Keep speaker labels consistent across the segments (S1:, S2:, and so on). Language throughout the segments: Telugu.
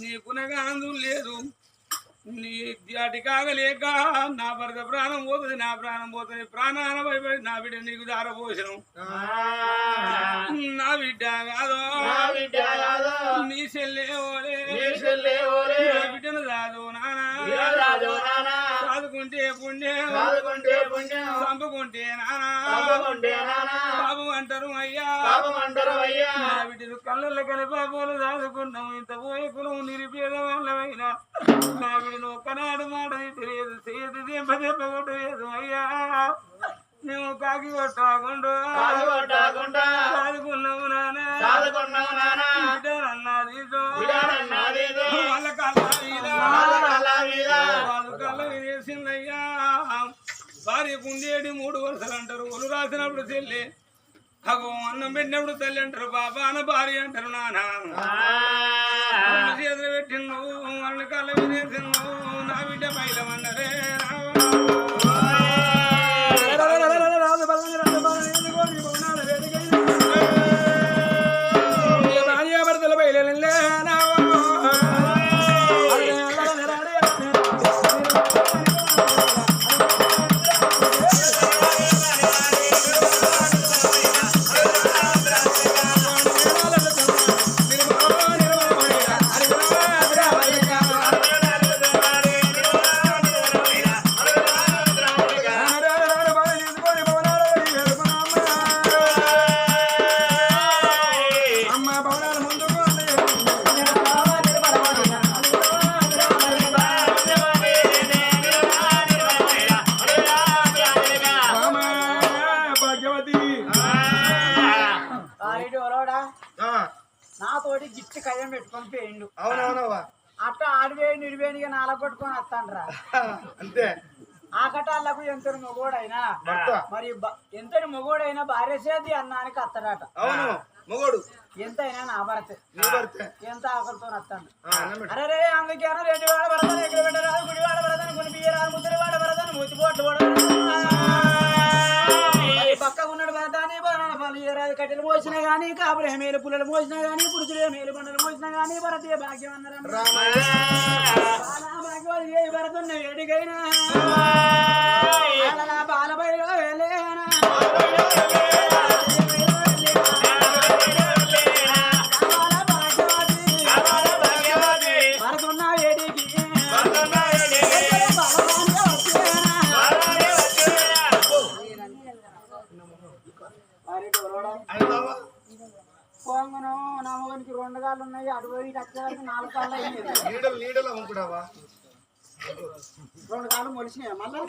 S1: నీకునగాందు లేదు. నీ అటి కాగలేక నా భర్త ప్రాణం పోతుంది నా ప్రాణం పోతుంది. ప్రాణాన భయపడి నా బిడ్డ నీకు దారపోసను. నా బిడ్డ కాదో నీ చెల్లె ఓలే. నా బిడ్డను కాదు నానా. చదువుకుంటే పుణ్యం చంపుకుంటే నానా. బాబు అంటారు అయ్యా. నా బిడ్డలు కళ్ళల్లో కలిపి బాబులు దాదుకున్నాం ఇంత పోయే కులం నిరుపేద వాళ్ళమైనా నా ఒక్కనాడు మాట తెలియదు చేయదు దెబ్బ దెబ్బ కొట్టలేదు అయ్యా. నువ్వు కాకి కొట్టకుండా. చదువుకున్నావు నానా. బిడ్డనన్నది వాళ్ళ మూడు వరుసలు అంటారు. ఒలు రాసినప్పుడు చెల్లి అగో అన్నం పెట్టినప్పుడు తల్లి అంటారు. బాబా అన్న భార్య అంటారు నాన్న. చేతులు పెట్టిండు వాళ్ళ కళ్ళ విదేసిండు నా బిడ్డ బయలమన్నరే భార్య
S2: వస్తాండ్రా
S3: అంతే.
S2: ఆ కటాలకు ఎంతటి మొగోడైనా? మరి ఎంతటి మొగోడైనా భార్య చేతి అన్నానికి అత్తడాట.
S3: అవును మొగోడు.
S2: ఎంతైనా నా భర్త.
S3: నీ భర్తే.
S2: ఎంత ఆకలితో
S3: పెట్టు.
S2: అరే రే అందుకే అన్న రెండు వాడ పడతాను ఎక్కడ పెట్టరాదు గుడి వాడ పడతాను కొన్ని బియ్యరాదు ముద్దులు వాడ పడతాను మూతి పోట్లు వాడ పక్క ఉన్నాడు పడతాని బనాన పళ్ళు ఏరాది కట్టెలు మోసినా గానీ కాపురే మేలు పుల్లలు మోసినా గానీ పురుషులే మేలు బండలు మోసినా గానీ భరతీయ భాగ్యం అన్నారు మళ్ళీ?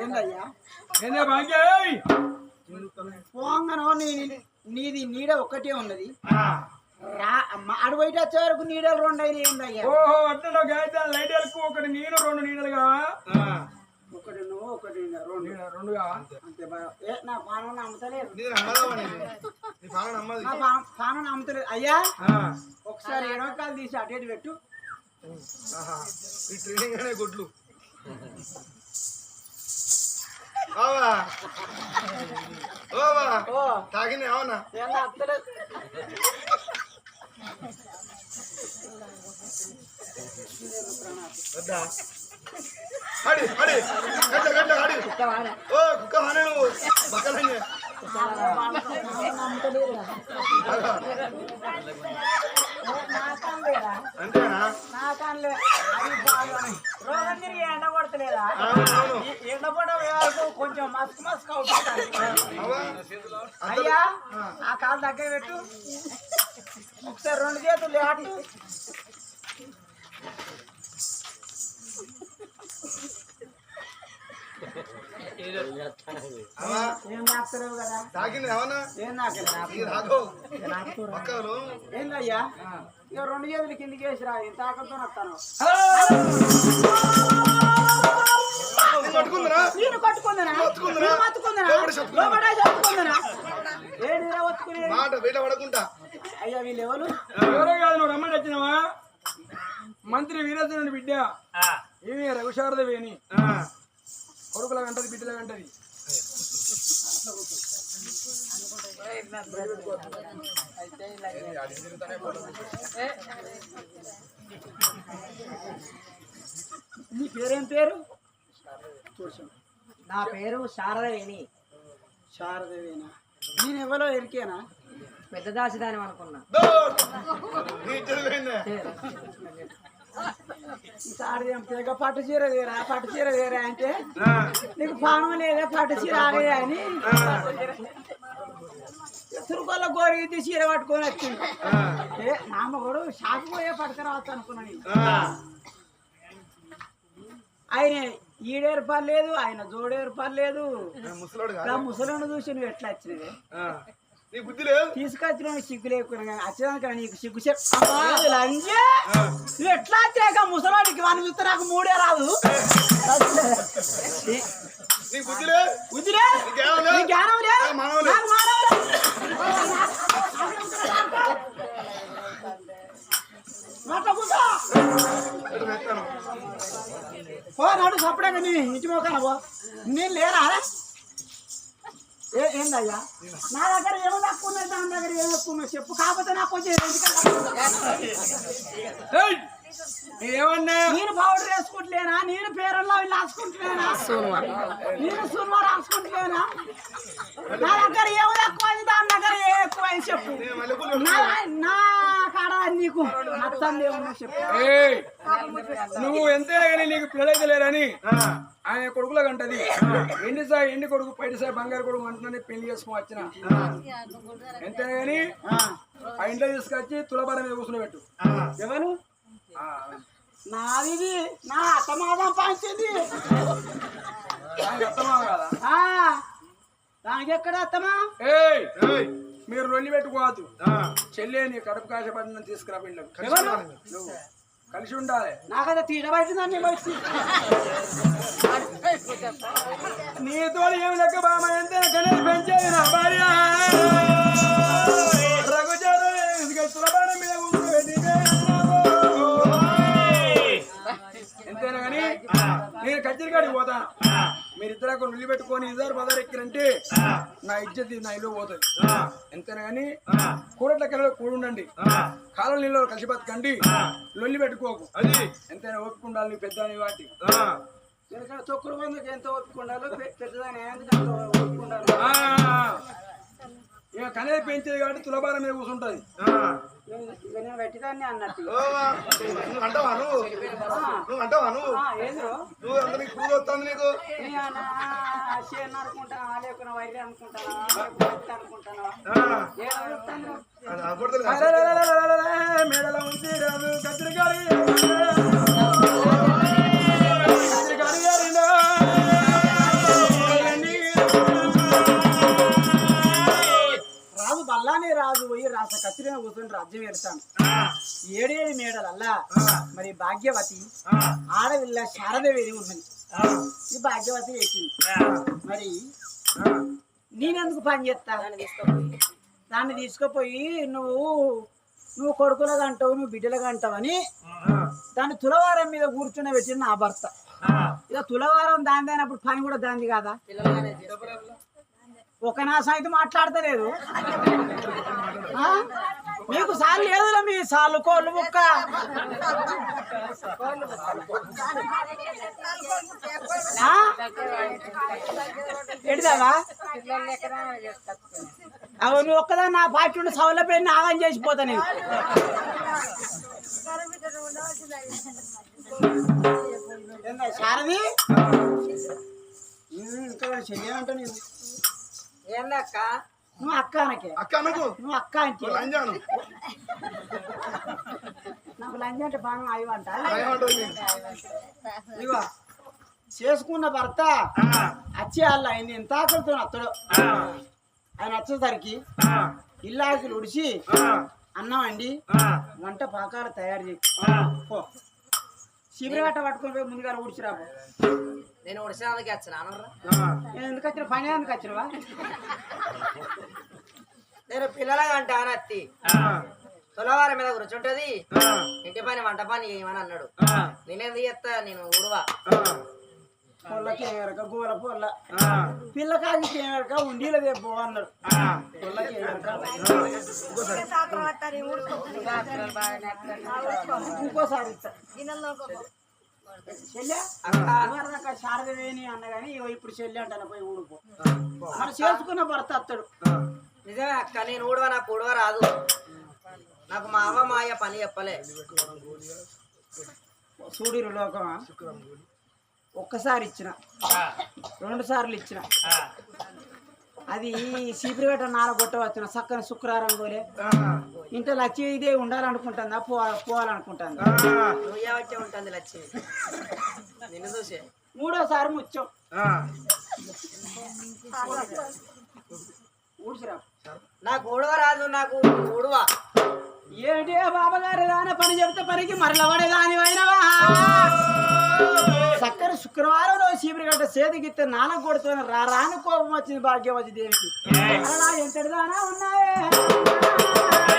S2: ఏందయ్యా? పోంగను నీ నీది నీడ ఒక్కటే ఉన్నది. బయట వచ్చే వరకు నీడలు రెండు అయినాయి ఏందయ్యా?
S1: ఓహో అట్లా గాయత ఒకటి నేను రెండు నీడలుగా.
S2: ఒకటి నువ్వు ఒకటి రెండు.
S1: రెండుగా?
S2: అంతే. ఏ నా పానం
S3: నీది. నీ
S2: పానం అయ్యా. ఒకసారి ఎడవకాలు తీసి అటు ఇటు పెట్టు.
S3: ఆహా. ఈ ట్రైనింగ్ అనే గుడ్లు. తాగింది అవునా వద్దా? అడి అడి గట్ల గట్ల అడి ఓ కుక్క హానే నువ్వు. బక్కలంగే అంతేనా.
S2: రోగం తిరిగి ఎండ కొడతలేదా ఎండ పడడం వరకు కొంచెం మస్క్ మస్క్ అవుతుంది
S3: అవా
S2: అయ్యా ఆ. కాలు దగ్గర పెట్టు. ఒకసారి రెండు చేతులు లేటు ఏందయ్యా? ఇక రెండు చేతులు కిందికి వేసి రా ఇంత ఆకలితో వస్తాను నేను కొట్టుకుందనా?
S3: మాట పడకుండా.
S2: అయ్యా వీళ్ళు ఎవరు
S1: ఎవరో కాదు నువ్వు రమ్మని వచ్చినావా? మంత్రి వీరేంద్రుని బిడ్డ. ఏమి రఘుశారద వేణి.
S3: ఆ,
S1: కొడుకుల వెంటది బిడ్డల వెంటది.
S2: నీ పేరేం పేరు?
S4: నా పేరు శారదవేణి
S2: శారదేవేనా? నేను ఎవరో ఎరికేనా?
S4: పెద్ద దాసిదాని అనుకున్నా.
S2: తెగ పట్టు చీర వేరా పట్టు చీర వేరా అంటే నీకు పానం లేదా పట్టు చీర ఆగే అని? తురుకోళ్ళ గోరి చీర పట్టుకొని వచ్చింది ఏ నాన్న కూడా షాకు పోయే పట్టుకురావచ్చు అనుకున్నాను ఆయన ఈడేరు పర్లేదు ఆయన జోడేరు పర్లేదు
S3: ముసలోడు
S2: ముసలిని చూసి నువ్వు ఎట్లా వచ్చినవి?
S3: నీ బుద్ధి లేదు.
S2: తీసుకొచ్చిన సిగ్గు లేకుండా కానీ వచ్చేదానికి నీకు సిగ్గు చెప్పు లంజే. నువ్వు ఎట్లా వచ్చాక ముసలాడికి వాడిని చూస్తే నాకు మూడే రాదు.
S3: నీ బుద్ధి లేదు. నీకేం లేదు?
S2: జ్ఞానం
S3: లేదు.
S2: నాకు మానవం. పో నాడు సప్పుడే నీ ఇంటి మోకాన పో. నేను లేరా ఏ ఏందయ్యా? నా దగ్గర ఏమో తక్కువ ఉన్నది దాని దగ్గర ఏమో తక్కువ చెప్పు. కాకపోతే నాకు కొంచెం
S1: ఏమన్నా?
S2: నేను పౌడర్ వేసుకుంటలేనా? నేను పేరల్లో వీళ్ళు రాసుకుంటలేనా? నేను సున్మా రాసుకుంటలేనా? నా దగ్గర ఏమో తక్కువ దాని దగ్గర ఏ ఎక్కువ అయింది చెప్పు. నా నా కాడ నీకు ఏమన్నా చెప్పు.
S1: ఏయ్! నువ్వు కానీ నీకు పిల్లలైతే లేరని
S3: ఆ,
S1: ఆయన కొడుకుల కంటది. ఎండి సాయి ఎండి కొడుకు పైడి సాయి బంగారు కొడుకు అంటున్నానే పెళ్ళి చేసుకుని వచ్చిన. ఎంతైనా కానీ
S2: ఆ,
S1: ఇంట్లో తీసుకొచ్చి తులబార మీద కూర్చుని
S3: ఆ.
S2: ఎవరు? నాది నా అత్తమాదం పంచింది. దానికి ఎక్కడ అత్తమా?
S1: మీరు రొల్లి పెట్టుకోవద్దు.
S3: ఆ,
S1: చెల్లె నీ కడుపు కాశపడిన తీసుకురా పిల్లలు
S3: కలిసి ఉండాలి.
S2: నాకైతే పట్టిందని వచ్చి
S1: నీతో ఏమి లెక్క బామ ఎంత పెంచేది నా భార్య? రఘుచారు ఎంతైనా కానీ నేను కచ్చరికాడికి పోతాను. మీరిద్దరు ఒక నుల్లి పెట్టుకొని ఇద్దరు పదారు ఎక్కిరంటే నా ఇజ్జత్ నా ఇల్లు పోతుంది. ఎంతైనా కానీ కూడట్ల కలలో కూడుండండి కాలం నీళ్ళు కలిసి బతకండి. లొల్లి పెట్టుకోకు.
S3: అది.
S1: ఎంతైనా ఓపిక ఉండాలి నీ పెద్ద అని వాటి
S2: మందుకు ఎంత ఒప్పుకుండాలో పెద్దదాని ఒప్పుకుండాలి
S1: ఆ, ఇక కనేది పెంచేది కాబట్టి తులబారం మీద కూర్చుంటది.
S2: నేను పెట్టిదాన్ని అన్నట్టు.
S3: ఓ, నువ్వు అంటావా నువ్వు? నువ్వు అంటావా నువ్వు?
S2: ఆ, ఏందో
S3: నువ్వు అందరికి పురుగు వస్తుంది నీకు?
S2: నీ అన్న చేను అనుకుంటానా? లేకుండా వైద్య అనుకుంటానా? కత్తిరిన కూర్చొని రాజ్యం ఏడుతాను ఏడేడు మేడలల్లా మరి భాగ్యవతి
S3: ఆ,
S2: ఆడవిల్ల శారదవేది
S3: ఆ,
S2: ఈ భాగ్యవతి వేసింది. మరి
S3: ఆ.
S2: నేనెందుకు పని చేస్తా? దాన్ని తీసుకుపోయి. నువ్వు నువ్వు కొడుకులుగా అంటావు నువ్వు బిడ్డలుగా అంటావని దాన్ని తులవారం మీద కూర్చుని పెట్టిన నా భర్త. ఇక తులవారం దాని అయినప్పుడు పని కూడా దాంది కాదా? ఒక నాశ అయితే మాట్లాడతలేదు. మీకు సార్లు లేదులే మీ సార్లు కోళ్ళు ముక్క. ఎడిదావా? అవు నువ్వు ఒక్కదా నా పార్టీ ఉండి సౌల పెట్టి ఆగం చేసిపోతా నేను. ఏందా శారది? ఇంకా చెయ్యాలంటే నేను
S4: ఏందక్క?
S2: నువ్వు అక్క అనకే
S3: అక్క అనకు.
S2: నువ్వు అక్క అంటే
S3: లంజాను.
S2: నాకు లంచ్ అంటే బాగా అయ్యంట? ఇదిగో చేసుకున్న భర్త వచ్చి వాళ్ళు ఆయన ఎంత ఆకలితో అత్తడు
S3: ఆ,
S2: ఆయన వచ్చేసరికి
S3: ఆ,
S2: ఇల్లాకులు ఉడిచి అన్నం అండి వంట పాకాలు తయారు చేయి. శిబిరగట్ట పట్టుకొని పోయి ముందుగా ఊడ్చిరా
S4: నేను ఉడిసినందుకు వచ్చిన అనరా
S3: ఆ.
S2: నేను ఎందుకు వచ్చిన? పని ఎందుకు వచ్చినవా?
S4: నేను పిల్లలగా అంటే అనత్తి
S3: ఆ,
S4: తులవారం మీద కూర్చుంటది.
S3: ఆ,
S4: ఇంటి పని వంట పని చేయమని అన్నాడు.
S3: ఆ,
S4: నేనేంది చేస్తా? నేను ఊడువా.
S2: పొల్లకి గోల పొల్ల. పిల్లకాకి ఏమరక ఉండీల దెబ్బ అన్నాడు. పొల్లకి ఇంకోసారి చెల్లె అక్క శారదవేణి అన్న కానీ ఇగో ఇప్పుడు చెల్లె అంటాను పోయి ఊడిపో మన చేసుకున్న భర్త అత్తడు.
S4: నిజమే అక్క నేను ఊడవ నాకు ఊడవ రాదు. నాకు మా అమ్మ మాయ పని చెప్పలే.
S2: సూడిరు లోకమా? ఒక్కసారి ఇచ్చిన. రెండు సార్లు ఇచ్చిన. అది సీపిరిగట్ట నార కొట్టవచ్చిన చక్కని శుక్రవారం గోలే ఇంత లక్ష్మి ఇదే ఉండాలనుకుంటుందా? పో పోవాలనుకుంటుంది?
S4: వచ్చే ఉంటుంది నిన్ను చూసే.
S2: మూడోసారి ముత్యం ఊడ్చిరా.
S4: నాకు ఊడవ రాదు నాకు ఊడవ.
S2: ఏంటి బాబాగారు దాని పని చెప్తే పనికి మరలబడే దాని అయినవా చక్కర శుక్రవారం రోజు చీపురుగడ్డ చేతికిస్తే నాలుగు కొడుతున్న రా రాని కోపం వచ్చింది భాగ్యం వచ్చి దేనికి? అలా ఎంతటి దానా ఉన్నాయే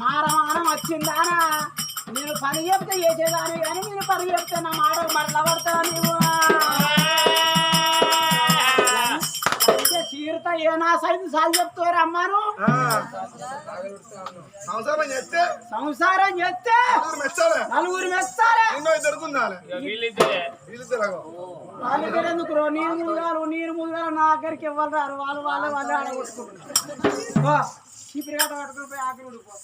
S2: మారమానం వచ్చిందానా? నేను పని చెప్తే చేసేదాన్ని కానీ నేను పని చెప్తే నా మాట మరల పడతా నీవు? అయితే చీరత ఏ నా సైజు సార్లు చెప్తారు అమ్మాను
S3: చేస్తే?
S2: సంసారం చేస్తే
S3: నలుగురు మెచ్చాలి. ఉండాలి
S1: వీళ్ళిద్దరే.
S3: వాళ్ళు
S2: కూడా ఎందుకు నీరు ముదుగారు నీరు ముదుగారు నా దగ్గరికి ఇవ్వాలి రారు వాళ్ళు వాళ్ళు వాళ్ళు ఆడగొట్టుకుంటారు చీపిరి గట్ట పట్టుకుని పోయి ఆకలి ఉడిపో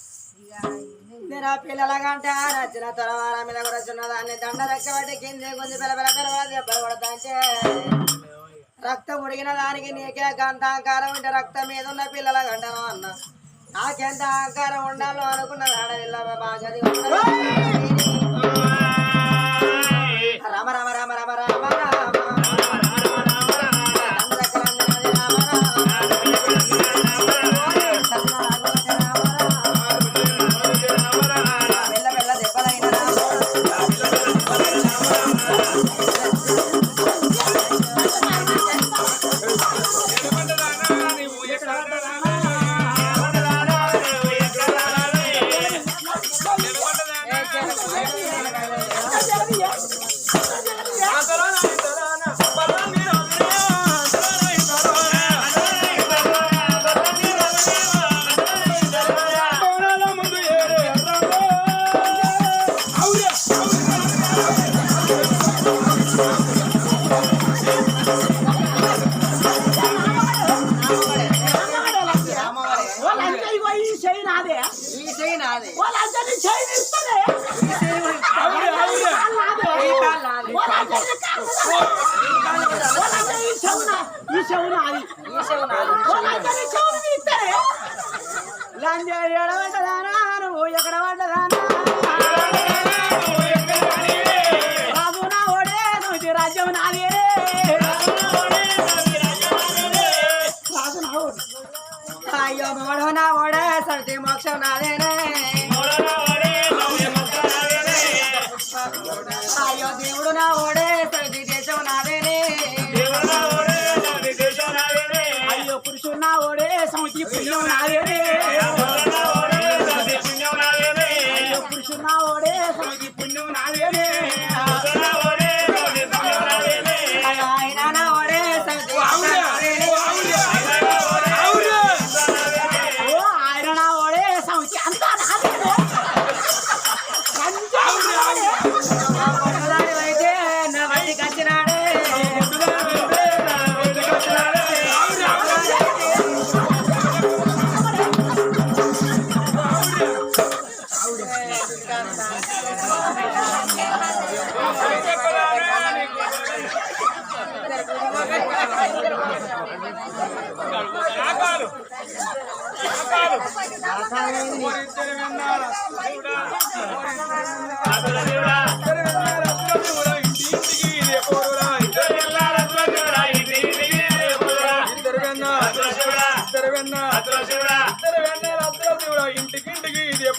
S4: నేను పిల్లల గంట నచ్చిన తలవార కూడా చిన్న దాన్ని దండ రెక్కబట్టి కింద కొంచెం పిల్ల పిల్ల పిల్ల రక్తం ఉడిగిన దానికి నీకే గంట ఆకారం ఉంటే రక్తం మీద ఉన్న పిల్లల గంటను అన్న నాకెంత ఆకారం ఉండాలో అనుకున్న ఆడవిల్ల బాగా రామ రామ రామ రామ రామ
S2: వాళ్ళందరినీ చెయ్యి ఇస్తానే
S4: ఈ నాది
S2: ఈ చెవు నా- ఈ చెవు నాది
S4: ఈ చెవు నాది
S2: వాళ్ళందరినీ చెవులు తీస్తారే? లంజ ఎడబడ్డదానా నువ్వు ఎక్కడ పడ్డదానా రాజు నా ఓడే నువ్వు రాజ్యం నాదే. రాజు నా ఓడే
S4: అయ్యో మోడో నా ఓడే సర్ది మోక్షం నాదేనే. అయ్యో దేవుడు నా ఓడే సర్ది దేశం నాదేనే
S2: అయ్యో పురుషుడు నా ఓడే సంవత్సరం పుణ్యం నాదేనే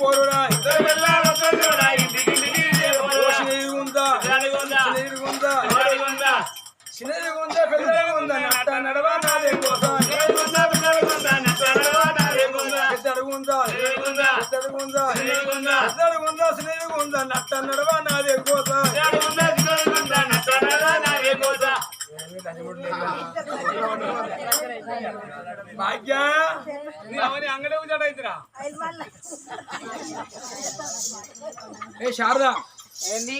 S1: పోరురా. చిన్నది ఉందా పెద్దది ఉందా నట్ట నడవా నాదే కోసం పెద్దడు ఉందా పెద్దడు ఉందా పెద్దడు ఉందా చిన్నది ఉందా నట్ట నడవా నాదే కోసం భాగ్య? అవన్నీ అంగడే ఏ శారదా?
S4: ఏంది?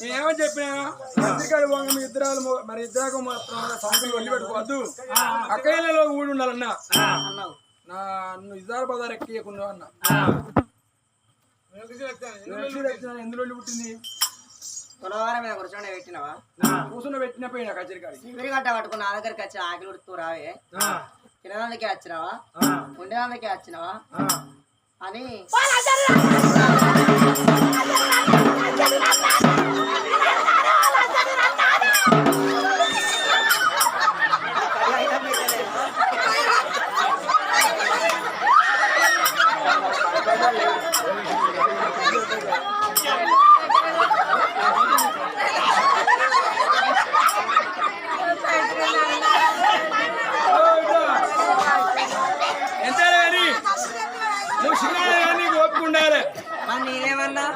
S1: నేనేమని చెప్పినా? పత్రికాడు పోగా మీ ఇద్దరాలు మరి ఇద్దరు మాత్రం సంఖ్యలు వండి పెట్టుకోవద్దు అక్కయ్యలో ఊడి ఉండాలన్నా. నా నువ్వు ఇద్దరు పదారు ఎక్కకుండా అన్న. ఎందులో వెళ్ళి పుట్టింది?
S4: తులవారం మీద కూర్చొని పెట్టినవా?
S1: కూర్చున్న పెట్టిన పోయినా కచేరి కాడి
S4: చివరి గట్ట పట్టుకుని నా దగ్గరికి వచ్చి ఆకలి ఉడుతూ రావే. తినడానికే వచ్చినావా? ఉండడానికే వచ్చినావా? అని
S1: ఎంత కానీ నువ్వు చిన్న కానీ ఓపిక ఉండాలి
S4: మరి నేనేమన్నా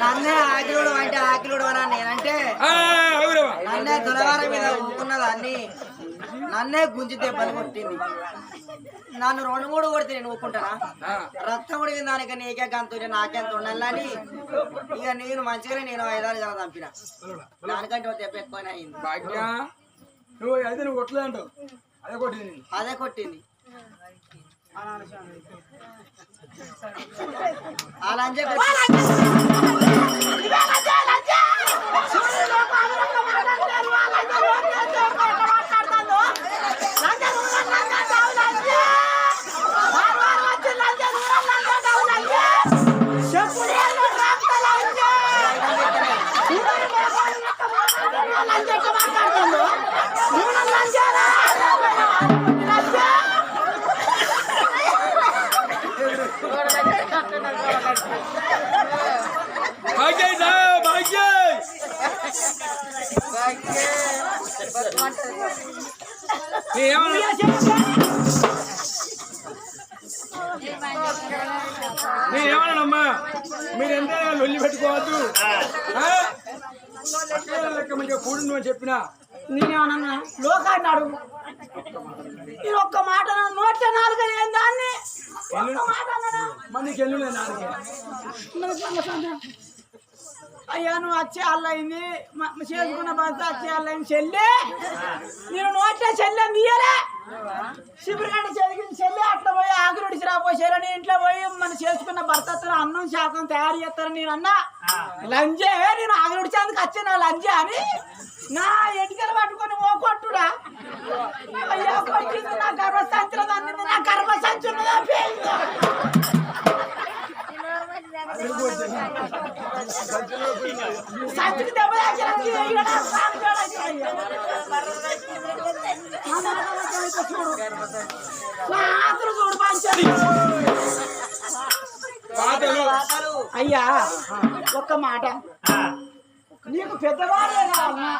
S4: నన్నే ఆకిలుడు అంటే ఆకిలుడు అన్నా నేనంటే
S1: ఆ, అవురవా
S4: నన్నే తులవారం మీద ఊకున్నది అన్ని నన్నే గుంజి దెబ్బలు కొట్టింది. నన్ను రెండు మూడు కొడితే నేను ఊకుంటానా? రక్తం ఉడిగిన దానికి నీకే గంతు నాకెంత ఉండాలని ఇక నేను మంచిగానే నేను ఐదారు జన చంపిన. దానికంటే ఒక దెబ్బ ఎక్కువనే అయింది.
S1: అదే కొట్టింది
S4: అదే కొట్టింది. అలా అని చెప్పి
S1: నేనేమన్నానమ్మా మీరు ఎంత లొల్లి పెట్టుకోవద్దు? లెక్క మంచిగా కూడి నువ్వు చెప్పినా
S2: నేనేమన్నా లోకాన్ని అడుగు నేను ఒక్క మాట నోట్ల నాలుగు నేను దాన్ని ఒక్క మాట
S1: నీకు
S2: అయ్యా నువ్వు వచ్చే అల్లయింది చేసుకున్న భర్త వచ్చే అల్లయింది చెల్లి నేను నోట్లే చెల్లె తీయలే శిబిరిగడ్డ చెదిగింది చెల్లి అట్లా పోయి ఆకురుడిచి రాపోయి నీ ఇంట్లో పోయి మన చేసుకున్న భర్తతో అన్నం శాతం తయారు చేస్తారని నేను అన్నా. లంజే నేను ఆకురుడిచేందుకు వచ్చిన లంజే అని. నా ఎన్నికలు పట్టుకొని ఓ కొట్టుడా? అయ్యా కొట్టింది నా గర్భ సంచుల నా గర్భ సంచున్నదా అయ్యా. ఒక్క మాట. నీకు పెద్ద కావాలన్నా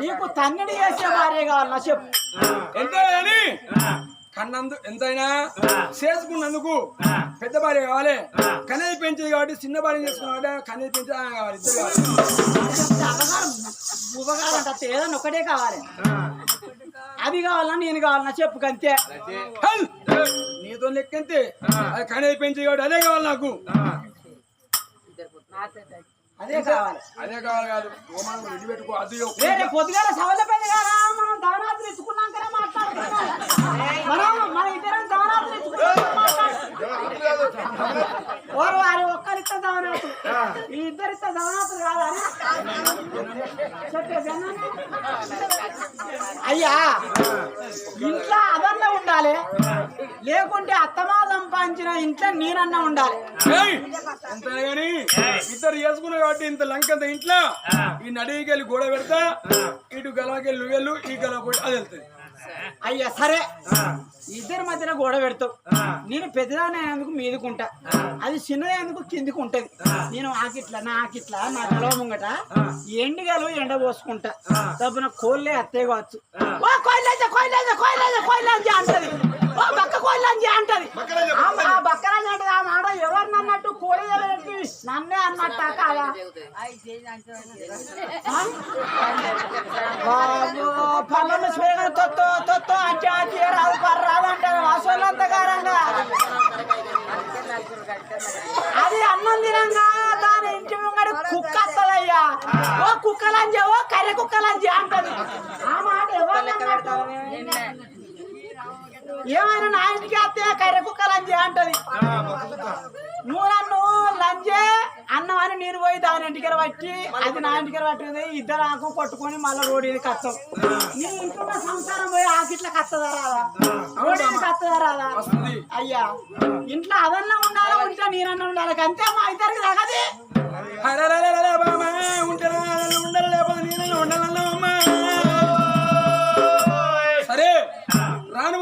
S2: నీకు తన్నడి చేసేవారే కావాలన్నా చెప్పు.
S1: ఎంత కన్నందు ఎంతైనా చేసుకున్నందుకు పెద్ద భార్య కావాలి. కనేది పెంచేది కాబట్టి చిన్న భార్య చేసుకున్నా కాబట్టి కనేది పెంచేది ఆమె కావాలి ఇద్దరు కావాలి.
S2: అమ్మగారు బువ్వగారంట ఏదన్నా ఒకటే కావాలి. అది కావాలన్నా నేను కావాలన్నా చెప్పు అంతే.
S1: హల్! నీతో లెక్కంతే. అది కనేది పెంచేది కాబట్టి అదే కావాలి నాకు.
S2: అదే కావాలి.
S1: అదే కావాలి కాదు. ఓమానం రెడీ పెట్టుకో అది
S2: రేపు పొద్దుగాల సవల పెద్ద గారా మనం దవనాత్రి ఎత్తుకున్నాకనే మాట్లాడుతున్నాం. మనం మన ఇద్దరం దవనాత్రి ఎత్తుకున్నాక మాట్లాడుతున్నాం. ఓరు వారి ఒక్కరిస్తే దవనాథులు ఈ ఇద్దరిస్తే దవనాథులు కాదని చెప్పేసాను అయ్యా ఇంట్లో అదన్న ఉండాలి. లేకుంటే అత్తమా సంపా వంచిన ఇంట్లో నేనన్నా ఉండాలి.
S1: ఇద్దరు చేసుకున్నారు కాబట్టి ఇంత లంకంత ఇంట్లో ఈ నడికెళ్ళి గోడ పెడతా ఇటు గలకెళ్ళి నువ్వు వెళ్ళు ఈ గల పోయి అది వెళ్తుంది.
S2: అయ్యా సరే. ఇద్దరి మధ్యన గొడవ పెడతావు. నేను పెద్దదాన్ని అయినందుకు మీదుకుంటా. అది చిన్నది అయినందుకు కిందికి ఉంటది నేను ఆకిట్లా నా ఆకిట్లా నా తలవ ముంగట ఎండుగలు ఎండ పోసుకుంటా. తప్పున కోళ్ళే అత్తే కావచ్చు. అంటది. ఓ బక్క కోయిలాంజ అంటది. ఆ బక్కరాంజ అంటది ఆ మాట ఎవరిని అన్నట్టు కోడి నన్నే అన్నట్ట కాదా? పళ్ళను స్వేగ తొత్తు తొత్తు అచ్చి అచ్చి రాదు పర్ర రాదు అంటారు కారంగా అది అన్నం తినంగా దాని ఇంటి ముంగడి కుక్క వస్తుందయ్యా ఓ కుక్కలంజ ఓ కర్రె కుక్కలంజ అంటది. ఆ మాట ఎవరు ఏమైనా నా ఇంటికి వస్తే కర్రె కుక్కలంజ అంటది. నువ్వు నన్ను లంజే అన్నం అని నేను పోయి దాని ఇంటికి పట్టి అది నా ఇంటికి పట్టింది ఇద్దరు ఆకు కొట్టుకొని మళ్ళీ రోడ్డు కత్తం. నీ ఇంట్లో సంసారం పోయి ఆకిట్ల కత్తదా రాదా? రోడ్డు కత్తదా రాదా? అయ్యా ఇంట్లో అదన్నా ఉండాలా ఇంట్లో నేనన్నా ఉండాలి? అంతే మా ఇద్దరికి తగది.
S1: అరెరెరెరెరె ఉండాలి లేకపోతే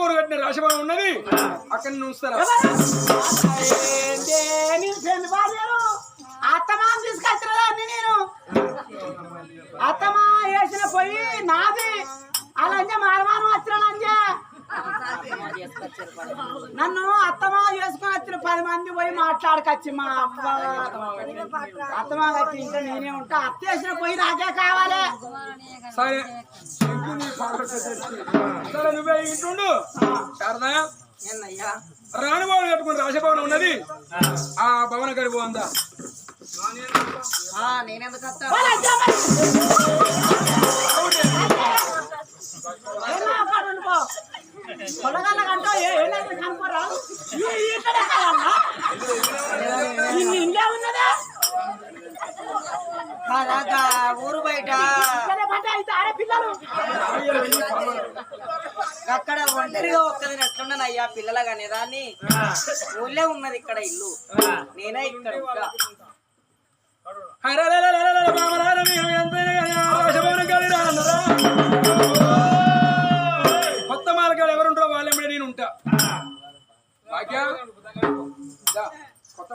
S1: రానుబోరు కట్టిన రాశిభావం ఉన్నది. అక్కడ చూస్తారా
S2: పోయి మాట్లాడకొచ్చి మా అత్తమా ఇంకా నేనే ఉంటా? అత్త వేసిన పొయ్యి నాకే కావాలి.
S1: సరే. సరే నువ్వే ఇంటుండు రానుభవనం కట్టుకుని రాజభవనం ఉన్నది. ఆ భవన గడి పోందా
S4: ఆ, నేనెందుకు వస్తా?
S2: పొలగాళ్ళకంటూ ఇండియా ఉన్నదా
S4: ఊరు బయట
S2: ఆడపిల్లలు
S4: అక్కడ ఒంటరిగా ఒక్కదిని ఎట్లున్నానయ్యా పిల్లల కానీ దాన్ని ఊళ్ళే ఉన్నది ఇక్కడ ఇల్లు నేనే ఇక్కడ ఉంటా.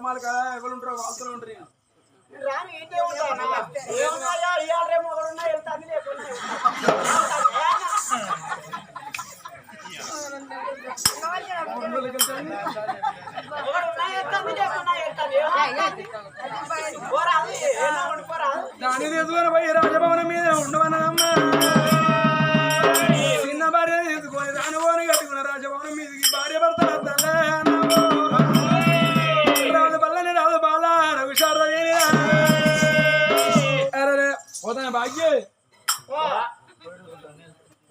S1: కొత్త మాలకాడ ఎవరుంటారో వాళ్ళతో ఉంటారు నేను
S2: రాను ఇంటే ఉంటానా? ఏమున్నాయా? ఇవాళ రేపు ఒకడున్నా వెళ్తాంది, లేకున్నా ఒకడున్నా వెళ్తాంది, లేకున్నా వెళ్తాంది. ఏమవుతుంది? పోరాదు, ఏమన్నా ఉండిపోరాదు.
S1: దాని తీసుకొని పోయి రాజభవనం మీద ఉండవనమ్మా భాగ్య
S2: పో.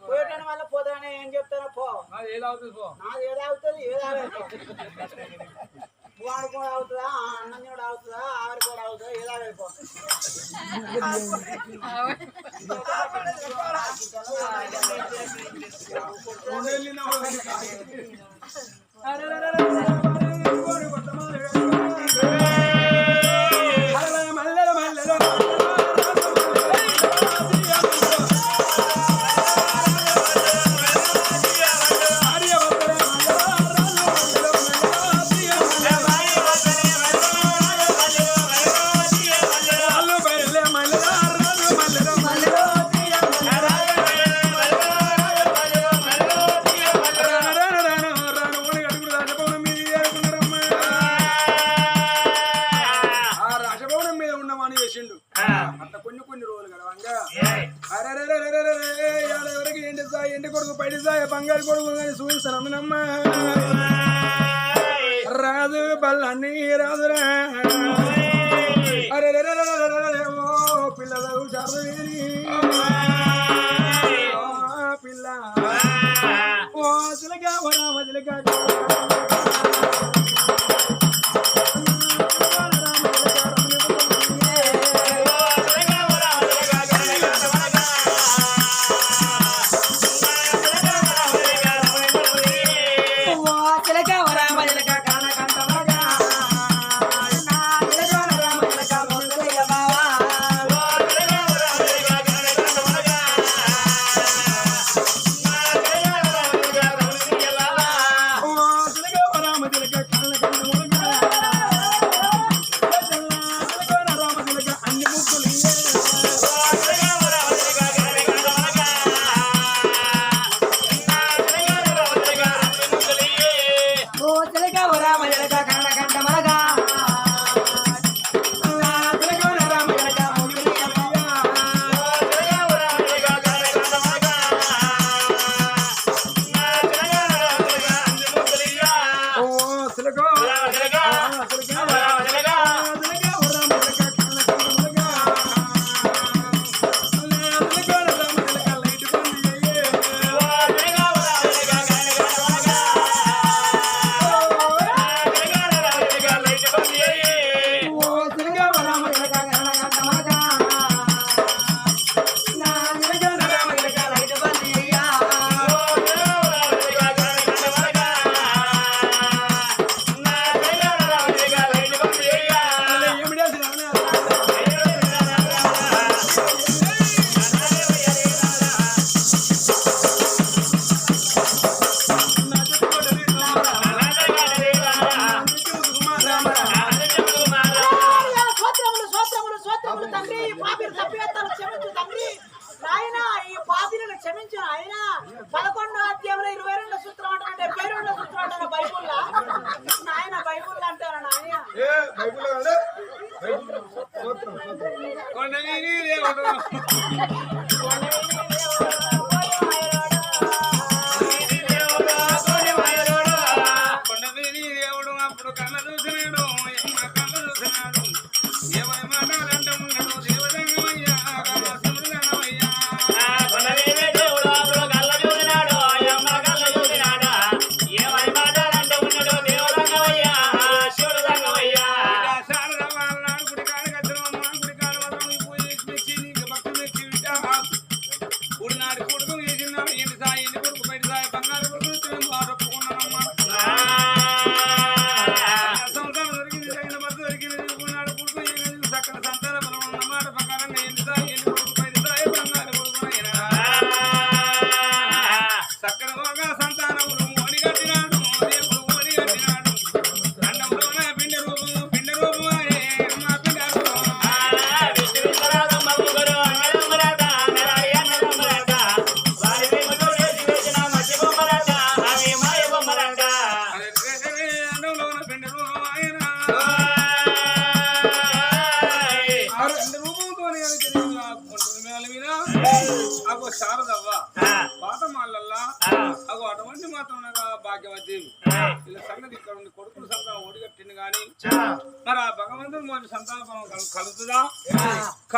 S2: పోయేటాని వల్ల పోతానే ఏం చెప్తానో పో
S1: ఏదవుతుంది పో
S2: నాది ఏది అవుతుంది ఏది ఆగదు వాడు కూడా అవుతుందా ఆ అన్నం కూడా అవుతుందా ఆవిడ కూడా అవుతుందా ఏది ఆగైపో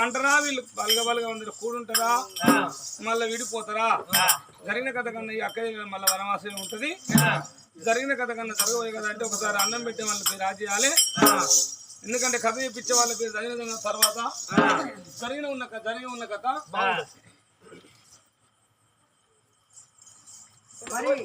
S5: కంటరా వీళ్ళు బలగ బలగ ఉంది కూడుంటారా? మళ్ళీ విడిపోతారా? జరిగిన కథ కన్నా ఈ అక్క మళ్ళీ వనవాసం ఉంటది. జరిగిన కథ కన్నా జరగబోయే కదా అంటే ఒకసారి అన్నం పెట్టే వాళ్ళ పేరు రాజేయాలి ఎందుకంటే కథ చెప్పించే వాళ్ళ పేరు జరిగిన తర్వాత జరిగిన ఉన్న కథ జరిగి ఉన్న కథ
S4: మరి